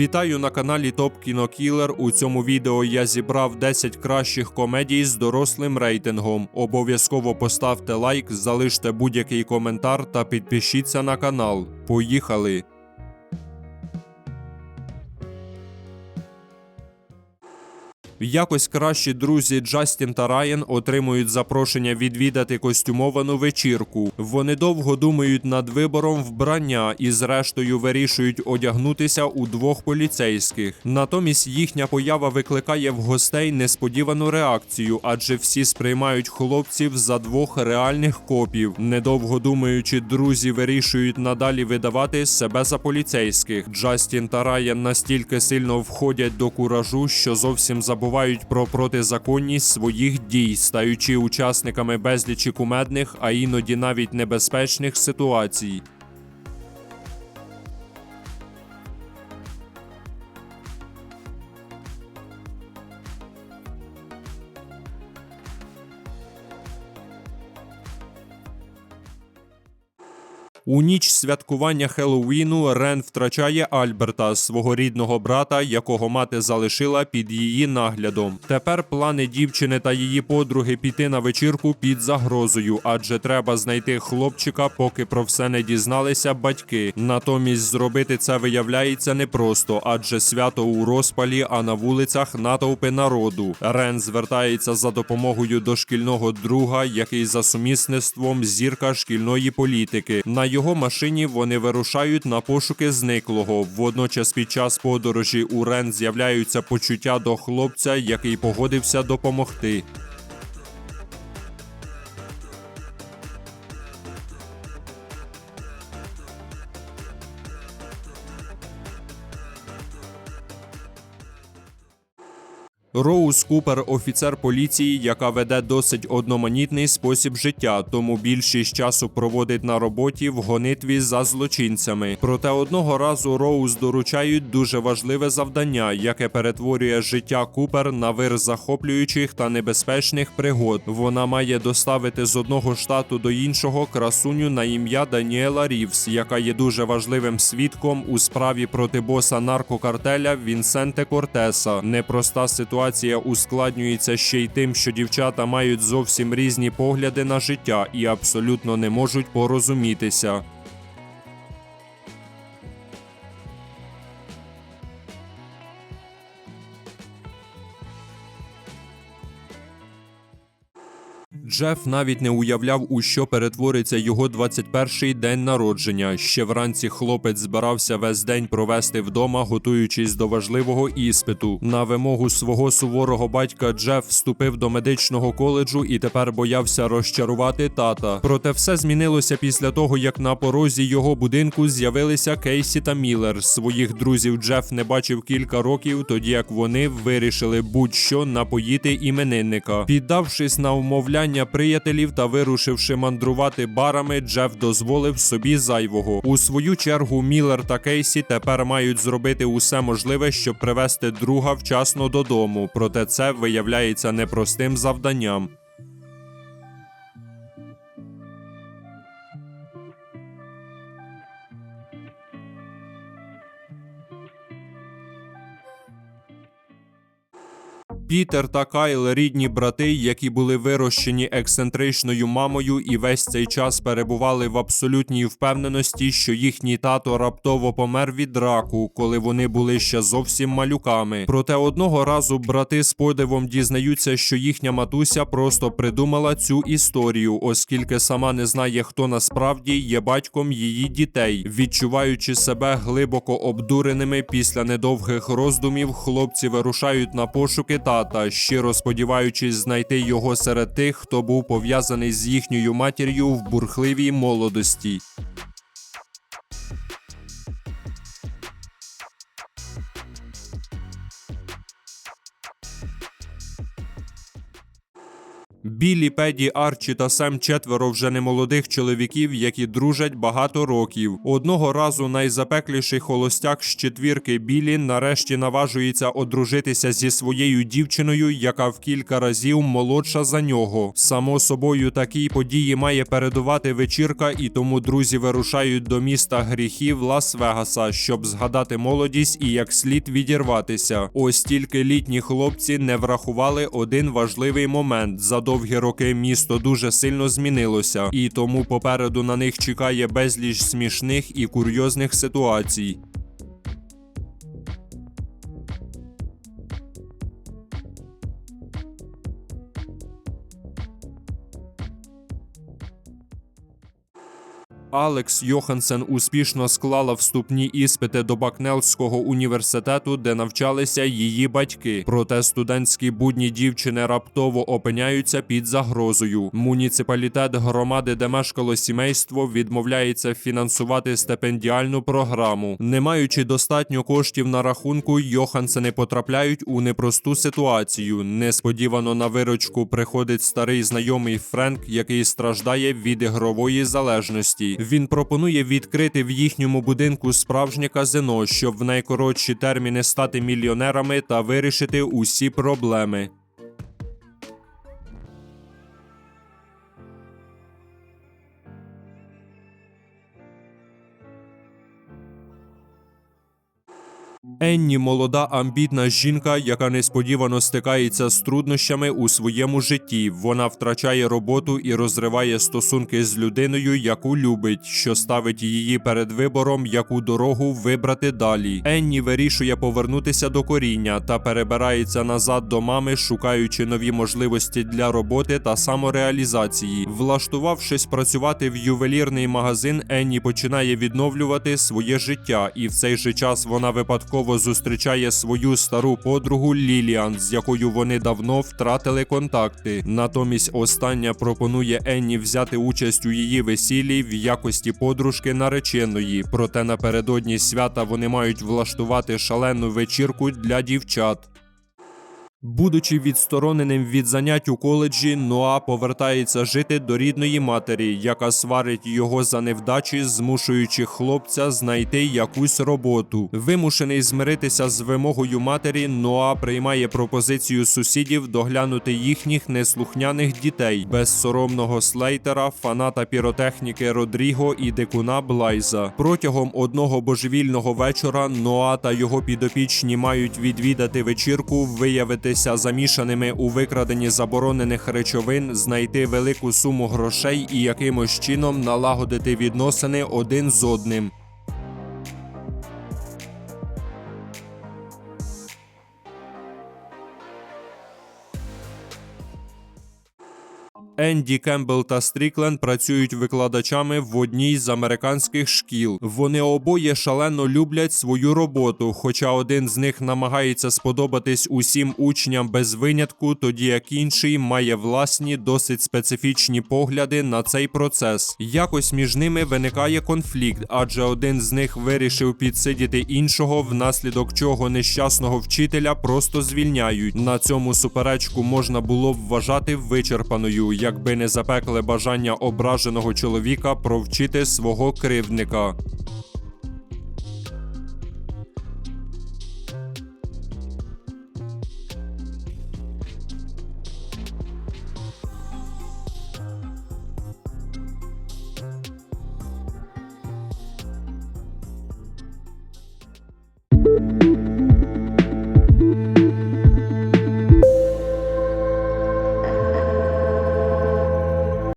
Вітаю на каналі Топ Кінокілер. У цьому відео я зібрав 10 кращих комедій з дорослим рейтингом. Обов'язково поставте лайк, залиште будь-який коментар та підпишіться на канал. Поїхали! Якось кращі друзі Джастін та Райан отримують запрошення відвідати костюмовану вечірку. Вони довго думають над вибором вбрання і, зрештою, вирішують одягнутися у двох поліцейських. Натомість їхня поява викликає в гостей несподівану реакцію, адже всі сприймають хлопців за двох реальних копів. Недовго думаючи, друзі вирішують надалі видавати себе за поліцейських. Джастін та Райан настільки сильно входять до куражу, що зовсім забувають про протизаконність своїх дій, стаючи учасниками безлічі кумедних, а іноді навіть небезпечних ситуацій. У ніч святкування Хеллоуіну Рен втрачає Альберта, свого рідного брата, якого мати залишила під її наглядом. Тепер плани дівчини та її подруги піти на вечірку під загрозою, адже треба знайти хлопчика, поки про все не дізналися батьки. Натомість зробити це виявляється непросто, адже свято у розпалі, а на вулицях натовпи народу. Рен звертається за допомогою до шкільного друга, який за сумісництвом зірка шкільної політики. На його машині вони вирушають на пошуки зниклого. Водночас під час подорожі у Рен з'являються почуття до хлопця, який погодився допомогти. Роуз Купер офіцер поліції, яка веде досить одноманітний спосіб життя, тому більшість часу проводить на роботі в гонитві за злочинцями. Проте одного разу Роуз доручають дуже важливе завдання, яке перетворює життя Купер на вир захоплюючих та небезпечних пригод. Вона має доставити з одного штату до іншого красуню на ім'я Даніела Рівс, яка є дуже важливим свідком у справі проти боса наркокартеля Вінсенте Кортеса. Непроста ситуація ускладнюється ще й тим, що дівчата мають зовсім різні погляди на життя і абсолютно не можуть порозумітися. Джеф навіть не уявляв, у що перетвориться його 21-й день народження. Ще вранці хлопець збирався весь день провести вдома, готуючись до важливого іспиту. На вимогу свого суворого батька Джеф вступив до медичного коледжу і тепер боявся розчарувати тата. Проте все змінилося після того, як на порозі його будинку з'явилися Кейсі та Міллер. Своїх друзів Джеф не бачив кілька років, тоді як вони вирішили будь-що напоїти іменинника. Піддавшись на умовляння приятелів та вирушивши мандрувати барами, Джеф дозволив собі зайвого. У свою чергу Міллер та Кейсі тепер мають зробити усе можливе, щоб привести друга вчасно додому. Проте це виявляється непростим завданням. Пітер та Кайл рідні брати, які були вирощені ексцентричною мамою, і весь цей час перебували в абсолютній впевненості, що їхній тато раптово помер від раку, коли вони були ще зовсім малюками. Проте одного разу брати з подивом дізнаються, що їхня матуся просто придумала цю історію, оскільки сама не знає, хто насправді є батьком її дітей. Відчуваючи себе глибоко обдуреними після недовгих роздумів, хлопці вирушають на пошуки тата, щиро сподіваючись знайти його серед тих, хто був пов'язаний з їхньою матір'ю в бурхливій молодості. Білі, Педі, Арчі та Сем четверо вже немолодих чоловіків, які дружать багато років. Одного разу найзапекліший холостяк з четвірки Білі нарешті наважується одружитися зі своєю дівчиною, яка в кілька разів молодша за нього. Само собою такій події має передувати вечірка, і тому друзі вирушають до міста гріхів Лас-Вегаса, щоб згадати молодість і як слід відірватися. Ось тільки літні хлопці не врахували один важливий момент. За довгі роки місто дуже сильно змінилося, і тому попереду на них чекає безліч смішних і курйозних ситуацій. Алекс Йохансен успішно склала вступні іспити до Бакнелського університету, де навчалися її батьки. Проте студентські будні дівчини раптово опиняються під загрозою. Муніципалітет громади, де мешкало сімейство, відмовляється фінансувати стипендіальну програму. Не маючи достатньо коштів на рахунку, Йохансени потрапляють у непросту ситуацію. Несподівано на виручку приходить старий знайомий Френк, який страждає від ігрової залежності. Він пропонує відкрити в їхньому будинку справжнє казино, щоб в найкоротші терміни стати мільйонерами та вирішити усі проблеми. Енні молода амбітна жінка, яка несподівано стикається з труднощами у своєму житті. Вона втрачає роботу і розриває стосунки з людиною, яку любить, що ставить її перед вибором, яку дорогу вибрати далі. Енні вирішує повернутися до коріння та перебирається назад до мами, шукаючи нові можливості для роботи та самореалізації. Влаштувавшись працювати в ювелірний магазин, Енні починає відновлювати своє життя, і в цей же час вона випадково зустрічає свою стару подругу Ліліан, з якою вони давно втратили контакти. Натомість остання пропонує Енні взяти участь у її весіллі в якості подружки нареченої. Проте напередодні свята вони мають влаштувати шалену вечірку для дівчат. Будучи відстороненим від занять у коледжі, Ноа повертається жити до рідної матері, яка сварить його за невдачі, змушуючи хлопця знайти якусь роботу. Вимушений змиритися з вимогою матері, Ноа приймає пропозицію сусідів доглянути їхніх неслухняних дітей, безсоромного слейтера, фаната піротехніки Родріго і дикуна Блайза. Протягом одного божевільного вечора Ноа та його підопічні мають відвідати вечірку, виявити виявитися замішаними у викраденні заборонених речовин, знайти велику суму грошей і якимось чином налагодити відносини один з одним. Енді Кембл та Стрікленд працюють викладачами в одній з американських шкіл. Вони обоє шалено люблять свою роботу, хоча один з них намагається сподобатись усім учням без винятку, тоді як інший має власні досить специфічні погляди на цей процес. Якось між ними виникає конфлікт, адже один з них вирішив підсидіти іншого, внаслідок чого нещасного вчителя просто звільняють. На цьому суперечку можна було б вважати вичерпаною якби не запекле бажання ображеного чоловіка провчити свого кривдника.